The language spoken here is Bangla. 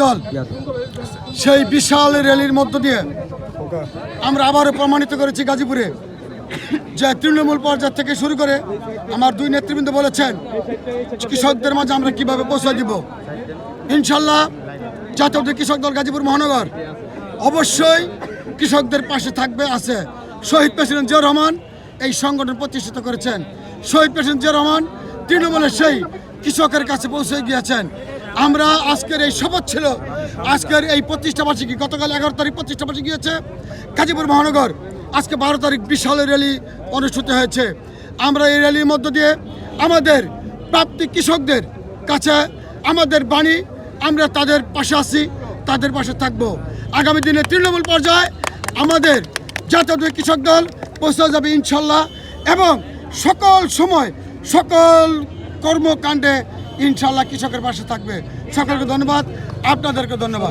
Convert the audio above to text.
দল। সেই বিশাল র্যালির মধ্য দিয়ে আমরা আবারও প্রমাণিত করেছি গাজীপুরে যে তৃণমূল পর্যায় থেকে শুরু করে আমার দুই নেতৃবৃন্দ বলেছেন, কৃষকদের মাঝে আমরা কীভাবে পৌঁছে দিব। ইনশাল্লাহ জাতীয় কৃষক দল গাজীপুর মহানগর অবশ্যই কৃষকদের পাশে থাকবে, আছে। শহীদ প্রেসিডেন্ট জিয়া রহমান এই সংগঠন প্রতিষ্ঠিত করেছেন। শহীদ প্রেসিডেন্ট জিয়া রহমান তৃণমূলের সেই কৃষকের কাছে পৌঁছে গিয়েছেন। আমরা আজকের এই শপথ ছিল, আজকের এই প্রতিষ্ঠা বার্ষিকী, গতকাল এগারো তারিখ প্রতিষ্ঠা বার্ষিকী গিয়েছে গাজীপুর মহানগর। আজকে বারো তারিখ বিশাল র্যালি অনুষ্ঠিত হয়েছে। আমরা এই র্যালির মধ্য দিয়ে আমাদের প্রাপ্তি কৃষকদের কাছে আমাদের বাণী, আমরা তাদের পাশে আছি, তাদের পাশে থাকব। আগামী দিনে তৃণমূল পর্যায়ে আমাদের জাতীয় কৃষক দল পৌঁছে যাবে ইনশাল্লাহ এবং সকল সময় সকল কর্মকাণ্ডে ইনশাল্লাহ কৃষকের পাশে থাকবে। সকলকে ধন্যবাদ। আপনাদেরকে ধন্যবাদ।